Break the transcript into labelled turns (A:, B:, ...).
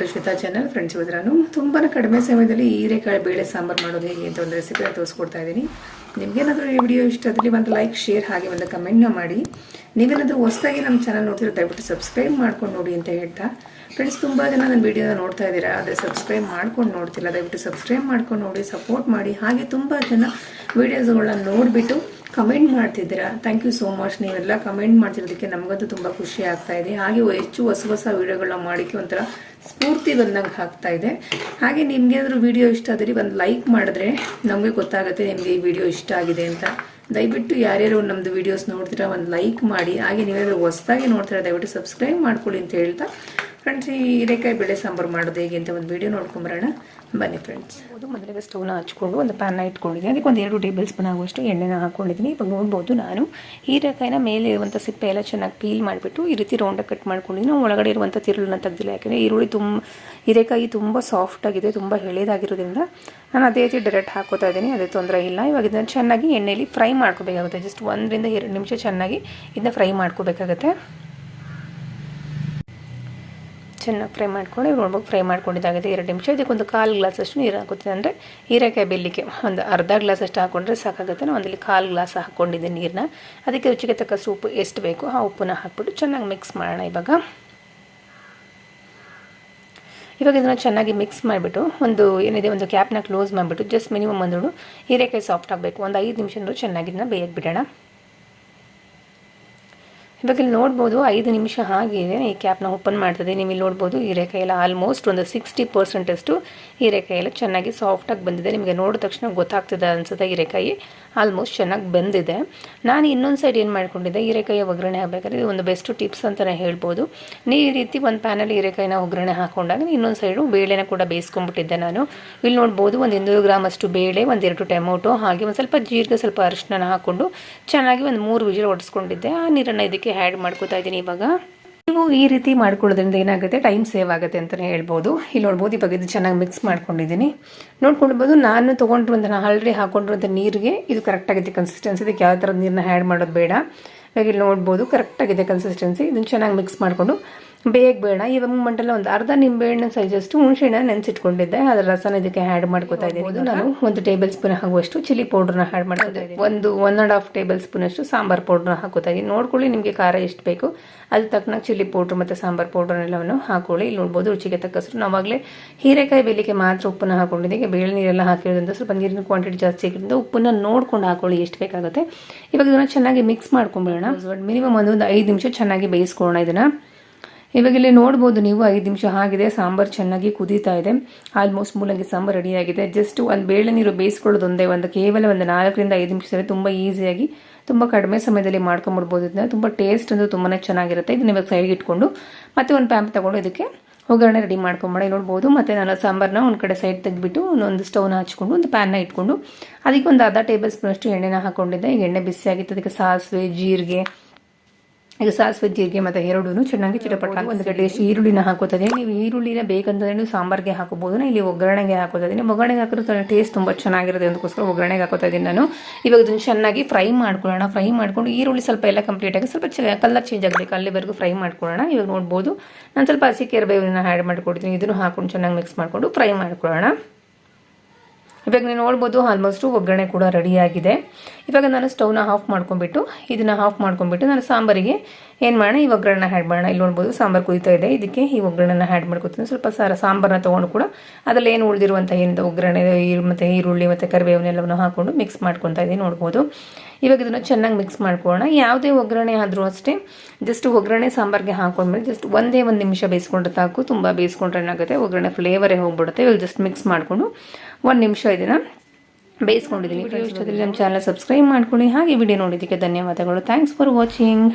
A: Lata channel friends ಇವತ್ತು ತುಂಬಾ ಕಡಿಮೆ ಸಮಯದಲ್ಲಿ ಹೀರೆಕಾಳು ಬೇಳೆ ಸಾಂಬಾರು ಮಾಡೋದು ಹೇಗೆ ಅಂತ ಒಂದು ರೆಸಿಪಿನ ತೋರಿಸ್ಕೊಡ್ತಾ ಇದ್ದೀನಿ. ನಿಮಗೇನಾದರೂ ಈ ವಿಡಿಯೋ ಇಷ್ಟ ಆದಲ್ಲಿ ಒಂದು ಲೈಕ್ ಶೇರ್ ಹಾಗೆ ಒಂದು ಕಮೆಂಟ್ನ ಮಾಡಿ. ನೀವೇನಾದರೂ ಹೊಸದಾಗಿ ನಮ್ಮ ಚಾನಲ್ ನೋಡ್ತಿರೋ ದಯವಿಟ್ಟು ಸಬ್ಸ್ಕ್ರೈಬ್ ಮಾಡ್ಕೊಂಡು ನೋಡಿ ಅಂತ ಹೇಳ್ತಾ. ಫ್ರೆಂಡ್ಸ್ ತುಂಬ ಜನ ನನ್ನ ವಿಡಿಯೋನ ನೋಡ್ತಾ ಇದ್ದೀರಾ, ಆದರೆ ಸಬ್ಸ್ಕ್ರೈಬ್ ಮಾಡ್ಕೊಂಡು ನೋಡ್ತಿಲ್ಲ. ದಯವಿಟ್ಟು ಸಬ್ಸ್ಕ್ರೈಬ್ ಮಾಡ್ಕೊಂಡು ನೋಡಿ ಸಪೋರ್ಟ್ ಮಾಡಿ. ಹಾಗೆ ತುಂಬ ಜನ ವೀಡಿಯೋಸ್ಗಳನ್ನ ನೋಡಿಬಿಟ್ಟು ಕಮೆಂಟ್ ಮಾಡ್ತಿದ್ದೀರಾ? ಥ್ಯಾಂಕ್ ಯು ಸೋ ಮಚ್ ನೀವೆಲ್ಲ ಕಮೆಂಟ್ ಮಾಡ್ತಿರೋದಕ್ಕೆ ನಮಗಂತೂ ತುಂಬ ಖುಷಿ ಆಗ್ತಾ ಇದೆ. ಹಾಗೆ ಹೆಚ್ಚು ಹೊಸ ಹೊಸ ವೀಡಿಯೋಗಳನ್ನ ಮಾಡೋಕ್ಕೆ ಒಂಥರ ಸ್ಫೂರ್ತಿ ಬಂದಂಗೆ ಆಗ್ತಾ ಇದೆ. ಹಾಗೆ ನಿಮಗೇನಾದರೂ ವೀಡಿಯೋ ಇಷ್ಟ ಆದರೆ ಒಂದು ಲೈಕ್ ಮಾಡಿದ್ರೆ ನಮಗೆ ಗೊತ್ತಾಗುತ್ತೆ ನಿಮಗೆ ಈ ವಿಡಿಯೋ ಇಷ್ಟ ಆಗಿದೆ ಅಂತ. ದಯವಿಟ್ಟು ಯಾರ್ಯಾರು ನಮ್ಮದು ವಿಡಿಯೋಸ್ ನೋಡ್ತೀರಾ, ಒಂದು ಲೈಕ್ ಮಾಡಿ. ಹಾಗೆ ನೀವೇನಾದರೂ ಹೊಸದಾಗಿ ನೋಡ್ತೀರಾ, ದಯವಿಟ್ಟು ಸಬ್ಸ್ಕ್ರೈಬ್ ಮಾಡ್ಕೊಳ್ಳಿ ಅಂತ ಹೇಳ್ತಾ ಫ್ರೆಂಡ್ಸ್, ಈ ಹೀರೆಕಾಯಿ ಬೇಳೆ ಸಾಂಬಾರು ಮಾಡೋದು ಹೇಗೆ ಅಂತ ಒಂದು ವಿಡಿಯೋ ನೋಡ್ಕೊಂಬರೋಣ ಬನ್ನಿ ಫ್ರೆಂಡ್ಸ್. ಮೊದಲಿಗೆ ಸ್ಟವ್ನ ಹಚ್ಕೊಂಡು, ಒಂದು ಪ್ಯಾನ್ನ ಇಟ್ಕೊಂಡಿದ್ದೀನಿ. ಅದಕ್ಕೆ ಒಂದು ಎರಡು ಟೇಬಲ್ ಸ್ಪೂನ್ ಆಗುವಷ್ಟು ಎಣ್ಣೆನ ಹಾಕ್ಕೊಂಡಿದ್ದೀನಿ ಇವಾಗ ನೋಡ್ಬೋದು ನಾನು, ಹೀರೆಕಾಯಿನ ಮೇಲೆ ಇರುವಂಥ ಸಿಪ್ಪೆ ಎಲ್ಲ ಚೆನ್ನಾಗಿ ಪೀಲ್ ಮಾಡಿಬಿಟ್ಟು ಈ ರೀತಿ ರೌಂಡಾಗಿ ಕಟ್ ಮಾಡ್ಕೊಂಡಿದ್ದೀನಿ. ಒಳಗಡೆ ಇರುವಂಥ ತಿರುಳನ್ನ ತೆಗ್ದಿಲ್ಲ. ಯಾಕೆಂದರೆ ಈರುಳ್ಳಿ ತುಂಬ, ಹೀರೆಕಾಯಿ ತುಂಬ ಸಾಫ್ಟಾಗಿದೆ ತುಂಬ ಎಳೆದಾಗಿರೋದ್ರಿಂದ ನಾನು ಅದೇ ರೀತಿ ಡೈರೆಕ್ಟ್ ಹಾಕೋತಾ ಇದ್ದೀನಿ. ಅದೇ ತೊಂದರೆ ಇಲ್ಲ. ಇವಾಗ ಇದನ್ನು ಚೆನ್ನಾಗಿ ಎಣ್ಣೆಯಲ್ಲಿ ಫ್ರೈ ಮಾಡ್ಕೋಬೇಕಾಗುತ್ತೆ. ಜಸ್ಟ್ ಒಂದರಿಂದ ಎರಡು ನಿಮಿಷ ಚೆನ್ನಾಗಿ ಇದನ್ನ ಫ್ರೈ ಮಾಡ್ಕೋಬೇಕಾಗತ್ತೆ. ಚೆನ್ನಾಗಿ ಫ್ರೈ ಮಾಡ್ಕೊಂಡು ನೋಡ್ಬೇಕು, ಫ್ರೈ ಮಾಡ್ಕೊಂಡಿದ್ದಾಗಿದೆ. ಎರಡು ನಿಮಿಷ, ಇದಕ್ಕೊಂದು ಕಾಲು ಗ್ಲಾಸ್ ಅಷ್ಟು ನೀರು ಹಾಕುತ್ತೆ ಅಂದರೆ ಹೀರೆಕಾಯಿ ಬೆಲ್ಲಿಗೆ ಒಂದು ಅರ್ಧ ಗ್ಲಾಸ್ ಅಷ್ಟು ಹಾಕ್ಕೊಂಡ್ರೆ ಸಾಕಾಗುತ್ತೆ. ನಾನು ಒಂದಲ್ಲಿ ಕಾಲು ಗ್ಲಾಸ್ ಹಾಕ್ಕೊಂಡಿದ್ದೆ ನೀರನ್ನ ಅದಕ್ಕೆ ರುಚಿಗೆ ತಕ್ಕಷ್ಟು ಉಪ್ಪು ಎಷ್ಟು ಬೇಕು ಆ ಉಪ್ಪನ್ನ ಹಾಕ್ಬಿಟ್ಟು ಚೆನ್ನಾಗಿ ಮಿಕ್ಸ್ ಮಾಡೋಣ ಇವಾಗ. ಇವಾಗ ಇದನ್ನು ಚೆನ್ನಾಗಿ ಮಿಕ್ಸ್ ಮಾಡಿಬಿಟ್ಟು ಒಂದು ಏನಿದೆ, ಒಂದು ಕ್ಯಾಪ್ನ ಕ್ಲೋಸ್ ಮಾಡಿಬಿಟ್ಟು ಜಸ್ಟ್ ಮಿನಿಮಮ್ ಅಂದ್ರೂ ಹೀರೆಕಾಯಿ ಸಾಫ್ಟ್ ಆಗಬೇಕು. ಒಂದು ಐದು ನಿಮಿಷ ಚೆನ್ನಾಗಿ ಇದನ್ನ ಬೇಯಕ್ಕೆ ಬಿಡೋಣ ಇವಾಗ ಇಲ್ಲಿ ನೋಡ್ಬೋದು ಐದು ನಿಮಿಷ ಆಗಿದೆ ಈ ಕ್ಯಾಪ್ನ ಓಪನ್ ಮಾಡ್ತದೆ. ನೀವು ಇಲ್ಲಿ ನೋಡ್ಬೋದು ಹೀರೆಕಾಯಿಲ್ಲ ಆಲ್ಮೋಸ್ಟ್ ಒಂದು ಸಿಕ್ಸ್ಟಿ ಪರ್ಸೆಂಟಷ್ಟು ಹೀರೆಕಾಯಿಲ್ಲ ಚೆನ್ನಾಗಿ ಸಾಫ್ಟಾಗಿ ಬಂದಿದೆ. ನಿಮಗೆ ನೋಡಿದ ತಕ್ಷಣ ಗೊತ್ತಾಗ್ತದೆ ಅನ್ಸುತ್ತೆ ಹೀರೆಕಾಯಿ ಆಲ್ಮೋಸ್ಟ್ ಚೆನ್ನಾಗಿ ಬಂದಿದೆ. ನಾನು ಇನ್ನೊಂದು ಸೈಡ್ ಏನು ಮಾಡ್ಕೊಂಡಿದ್ದೆ? ಹೀರೆಕಾಯಿ ಒಗ್ಗರಣೆ ಆಗಬೇಕಾದ್ರೆ ಇದು ಒಂದು ಬೆಸ್ಟ್ ಟಿಪ್ಸ್ ಅಂತಲೇ ಹೇಳ್ಬೋದು. ನೀವು ಈ ರೀತಿ ಒಂದು ಪ್ಯಾನಲ್ಲಿ ಹೀರೆಕಾಯಿನ ಒಗ್ಗರಣೆ ಹಾಕೊಂಡಾಗ ಇನ್ನೊಂದು ಸೈಡು ಬೇಳೆನ ಕೂಡ ಬೇಯಿಸ್ಕೊಂಡ್ಬಿಟ್ಟಿದ್ದೆ ನಾನು. ಇಲ್ಲಿ ನೋಡ್ಬೋದು ಒಂದು ಇನ್ನೂರು ಗ್ರಾಮ್ ಅಷ್ಟು ಬೇಳೆ ಒಂದೆರಡು ಟೊಮೊಟೊ ಹಾಗೆ ಒಂದು ಸ್ವಲ್ಪ ಜೀರಿಗೆ, ಸ್ವಲ್ಪ ಅರಿಶಿನ ಹಾಕ್ಕೊಂಡು ಚೆನ್ನಾಗಿ ಒಂದು ಮೂರು ವಿಜಿಲ್ ಒಡಿಸ್ಕೊಂಡಿದ್ದೆ. ಆ ನೀರನ್ನು ಇದಕ್ಕೆ ಆ್ಯಡ್ ಮಾಡ್ಕೋತಾ ಇದ್ದೀನಿ ಇವಾಗ. ನೀವು ಈ ರೀತಿ ಮಾಡ್ಕೊಳ್ಳೋದ್ರಿಂದ ಏನಾಗುತ್ತೆ? ಟೈಮ್ ಸೇವ್ ಆಗುತ್ತೆ ಅಂತಲೇ ಹೇಳ್ಬೋದು. ಇಲ್ಲಿ ನೋಡ್ಬೋದು ಇವಾಗ ಇದು ಚೆನ್ನಾಗಿ ಮಿಕ್ಸ್ ಮಾಡ್ಕೊಂಡಿದ್ದೀನಿ. ನೋಡ್ಕೊಳ್ಬೋದು, ನಾನು ತೊಗೊಂಡಿರುವಂಥ ನಾನು ಆಲ್ರೆಡಿ ಹಾಕೊಂಡಿರುವಂಥ ನೀರಿಗೆ ಇದು ಕರೆಕ್ಟಾಗಿದೆ ಕನ್ಸಿಸ್ಟೆನ್ಸಿ ಇದಕ್ಕೆ ಯಾವ ಥರದ ನೀರನ್ನ ಆ್ಯಡ್ ಮಾಡೋದು ಬೇಡ. ಹಾಗೆ ಇಲ್ಲಿ ನೋಡ್ಬೋದು ಕರೆಕ್ಟಾಗಿದೆ ಕನ್ಸಿಸ್ಟೆನ್ಸಿ ಇದನ್ನು ಚೆನ್ನಾಗಿ ಮಿಕ್ಸ್ ಮಾಡಿಕೊಂಡು ಬೇಗ ಬೇಡ. ಈ ಮೂಮೆಂಟಲ್ಲಿ ಒಂದು ಅರ್ಧ ನಿಂಬೆಹಣ್ಣು ಸೈಜಷ್ಟು ಹುಣಸೆಹಣ್ಣ ನೆನೆಸಿಟ್ಕೊಂಡಿದ್ದೆ. ಅದರ ರಸನ ಇದಕ್ಕೆ ಆ್ಯಡ್ ಮಾಡ್ಕೋತಾ ಇದ್ದೀನಿ. ನಾನು ಒಂದು ಟೇಬಲ್ ಸ್ಪೂನ್ ಹಾಕುವಷ್ಟು ಚಿಲ್ಲಿ ಪೌಡ್ರನ್ನ ಆ್ಯಡ್ ಮಾಡ್ತಾ ಇದ್ದೀನಿ. ಒಂದು ಒನ್ ಆ್ಯಂಡ್ ಹಾಫ್ ಟೇಬಲ್ ಸ್ಪೂನಷ್ಟು ಸಾಂಬಾರ್ ಪೌಡ್ರನ್ನ ಹಾಕೋತಾ ಇದ್ದೀನಿ. ನೋಡ್ಕೊಳ್ಳಿ ನಿಮಗೆ ಖಾರ ಎಷ್ಟು ಬೇಕು. ಅದು ತಕ್ಕನಾಗ ಚಿಲ್ಲಿ ಪೌಡ್ರ್ ಮತ್ತು ಸಾಂಬಾರ್ ಪೌಡ್ರನ್ನೆಲ್ಲವನ್ನು ಹಾಕೊಳ್ಳಿ. ಇಲ್ಲಿ ನೋಡ್ಬೋದು ರುಚಿಗೆ ತಕ್ಕಷ್ಟು ನಾವಾಗಲೇ ಹೀರೆಕಾಯಿ ಬೆಲಿಗೆ ಮಾತ್ರ ಉಪ್ಪನ್ನು ಹಾಕೊಂಡಿದ್ದೆ. ಬೇಳೆ ನೀರೆಲ್ಲ ಹಾಕಿರೋದ್ರಿಂದ ಸ್ವಲ್ಪ ನೀರಿನ ಕ್ವಾಂಟಿಟಿ ಜಾಸ್ತಿ ಆಗಿರೋದ್ರಿಂದ ಉಪ್ಪನ್ನು ನೋಡ್ಕೊಂಡು ಹಾಕೊಳ್ಳಿ ಎಷ್ಟು ಬೇಕಾಗುತ್ತೆ. ಇವಾಗ ಇದನ್ನು ಚೆನ್ನಾಗಿ ಮಿಕ್ಸ್ ಮಾಡ್ಕೊಂಬಿಡೋಣ. ಮಿನಿಮಮ್ ಒಂದು ಐದು ನಿಮಿಷ ಚೆನ್ನಾಗಿ ಬೇಯಿಸ್ಕೊಳ್ಳೋಣ ಇದನ್ನು. ಇವಾಗ ಇಲ್ಲಿ ನೋಡ್ಬೋದು ನೀವು ಐದು ನಿಮಿಷ ಆಗಿದೆ, ಸಾಂಬಾರು ಚೆನ್ನಾಗಿ ಕುದೀತಾ ಇದೆ. ಆಲ್ಮೋಸ್ಟ್ ಮೂಲಂಗಿ ಸಾಂಬಾರು ರೆಡಿಯಾಗಿದೆ ಜಸ್ಟ್ ಒಂದು ಬೇಳೆ ನೀರು ಬೇಯಿಸ್ಕೊಳ್ಳೋದೊಂದೇ ಒಂದು, ಕೇವಲ ಒಂದು ನಾಲ್ಕರಿಂದ ಐದು ನಿಮಿಷದಲ್ಲಿ ತುಂಬ ಈಸಿಯಾಗಿ ತುಂಬ ಕಡಿಮೆ ಸಮಯದಲ್ಲಿ ಮಾಡ್ಕೊಂಬಿಡ್ಬೋದು ಇದನ್ನ ತುಂಬ ಟೇಸ್ಟ್ ಅಂದರೆ ತುಂಬಾ ಚೆನ್ನಾಗಿರುತ್ತೆ. ಇದನ್ನ ಇವಾಗ ಸೈಡ್ಗೆ ಇಟ್ಕೊಂಡು ಮತ್ತೆ ಒಂದು ಪ್ಯಾಂಪ್ ತಗೊಂಡು ಇದಕ್ಕೆ ಒಗ್ಗರಣೆ ರೆಡಿ ಮಾಡ್ಕೊಂಬೇಡ ನೋಡ್ಬೋದು. ಮತ್ತು ನಾನು ಸಾಂಬಾರನ್ನ ಒಂದು ಕಡೆ ಸೈಡ್ ತೆಗೆದ್ಬಿಟ್ಟು ಒಂದು ಸ್ಟವ್ನ ಹಚ್ಕೊಂಡು, ಒಂದು ಪ್ಯಾನ್ನ ಇಟ್ಕೊಂಡು, ಅದಕ್ಕೆ ಒಂದು ಅರ್ಧ ಟೇಬಲ್ ಸ್ಪೂನಷ್ಟು ಎಣ್ಣೆನ ಹಾಕೊಂಡಿದ್ದೆ. ಈಗ ಎಣ್ಣೆ ಬಿಸಿ ಆಗಿತ್ತು ಅದಕ್ಕೆ ಸಾಸಿವೆ, ಜೀರಿಗೆ ಈಗ ಸಾಸಿವೆ ಜೀರಿಗೆ ಮತ್ತು ಎರಡೂ ಚೆನ್ನಾಗಿ ಚಿಟಪಟ ಒಂದು ಕಡೆ ಈರುಳ್ಳಿನ ಹಾಕೋತದೆ. ನೀವು ಈರುಳ್ಳಿನ ಬೇಕಂತಂದ್ರೆ ನೀವು ಸಾಂಬಾರಿಗೆ ಹಾಕೋಬೋದು ನಾನು ಇಲ್ಲಿ ಒಗ್ಗರಣೆಗೆ ಹಾಕೋತಾ ಇದ್ದೀನಿ ಒಗ್ಗರಣೆಗೆ ಹಾಕಿದ್ರೆ ಟೇಸ್ಟ್ ತುಂಬ ಚೆನ್ನಾಗಿರುತ್ತೆ ಅದಕ್ಕೋಸ್ಕರ ಒಗ್ಗರಣೆಗೆ ಹಾಕೋತಾ ಇದ್ದೀನಿ ನಾನು. ಇವಾಗ ಇದನ್ನು ಚೆನ್ನಾಗಿ ಫ್ರೈ ಮಾಡ್ಕೊಳ್ಳೋಣ. ಫ್ರೈ ಮಾಡ್ಕೊಂಡು ಈರುಳ್ಳಿ ಸ್ವಲ್ಪ ಎಲ್ಲ ಕಂಪ್ಲೀಟಾಗಿ ಸ್ವಲ್ಪ ಕಲರ್ ಚೇಂಜ್ ಆಗಬೇಕು. ಅಲ್ಲಿವರೆಗೂ ಫ್ರೈ ಮಾಡ್ಕೊಳ್ಳೋಣ. ಇವಾಗ ನೋಡ್ಬೋದು. ನಾನು ಸ್ವಲ್ಪ ಹಸಿ ಕೆರಬೇವನ್ನ ಆ್ಯಡ್ ಮಾಡಿಕೊಡ್ತೀನಿ. ಇದನ್ನು ಹಾಕೊಂಡು ಚೆನ್ನಾಗಿ ಮಿಕ್ಸ್ ಮಾಡಿಕೊಂಡು ಫ್ರೈ ಮಾಡ್ಕೊಳ್ಳೋಣ. ಇವಾಗ ನೀವು ನೋಡ್ಬೋದು ಆಲ್ಮೋಸ್ಟು ಒಗ್ಗರಣೆ ಕೂಡ ರೆಡಿಯಾಗಿದೆ ಇವಾಗ ನಾನು ಸ್ಟವ್ನ ಆಫ್ ಮಾಡ್ಕೊಂಡ್ಬಿಟ್ಟು ಇದನ್ನು ಆಫ್ ಮಾಡ್ಕೊಂಡ್ಬಿಟ್ಟು ನಾನು ಸಾಂಬಾರಿಗೆ ಏನು ಮಾಡೋಣ, ಈ ಒಗ್ಗರಣೆ ಹ್ಯಾಡ್ ಮಾಡೋಣ. ಇಲ್ಲಿ ನೋಡ್ಬೋದು ಸಾಂಬಾರು ಕುದಿತಾ ಇದೆ. ಇದಕ್ಕೆ ಈ ಒಗ್ಗರಣೆನ ಹ್ಯಾಡ್ ಮಾಡ್ಕೊತೀನಿ. ಸ್ವಲ್ಪ ಸಾರ ಸಾಂಬಾರನ್ನ ತೊಗೊಂಡು ಕೂಡ ಅದರಲ್ಲಿ ಏನು ಉಳಿದಿರುವಂಥ ಏನಿದೆ, ಒಗ್ಗರಣೆ ಮತ್ತು ಈರುಳ್ಳಿ ಮತ್ತು ಕರಿಬೇವನ್ನೆಲ್ಲವನ್ನು ಹಾಕ್ಕೊಂಡು ಮಿಕ್ಸ್ ಮಾಡ್ಕೊತಾ ಇದ್ದೀನಿ ನೋಡ್ಬೋದು. ಇವಾಗ ಇದನ್ನು ಚೆನ್ನಾಗಿ ಮಿಕ್ಸ್ ಮಾಡ್ಕೊಳ್ಳೋಣ. ಯಾವುದೇ ಒಗ್ಗರಣೆ ಆದರೂ ಅಷ್ಟೇ ಜಸ್ಟ್ ಒಗ್ಗರಣೆ ಸಾಂಬಾರಿಗೆ ಹಾಕೊಂಡ್ಮೇಲೆ ಜಸ್ಟ್ ಒಂದೇ ಒಂದು ನಿಮಿಷ ಬೇಯಿಸ್ಕೊಂಡ್ರೆ ಸಾಕು. ತುಂಬ ಬೇಯಿಸ್ಕೊಂಡ್ರೆ ಏನಾಗುತ್ತೆ, ಒಗ್ಗರಣೆ ಫ್ಲೇವರೇ ಹೋಗ್ಬಿಡುತ್ತೆ. ಇವಾಗ ಜಸ್ಟ್ ಮಿಕ್ಸ್ ಮಾಡಿಕೊಂಡು ಒಂದು ನಿಮಿಷ ಇದನ್ನು ಬೇಯಿಸ್ಕೊಂಡಿದ್ದೀನಿ ನಮ್ಮ ಚಾನಲ್ ಸಬ್ಸ್ಕ್ರೈಬ್ ಮಾಡ್ಕೊಳ್ಳಿ. ಹಾಗೆ ವಿಡಿಯೋ ನೋಡಿದ್ದಕ್ಕೆ ಧನ್ಯವಾದಗಳು. Thanks for watching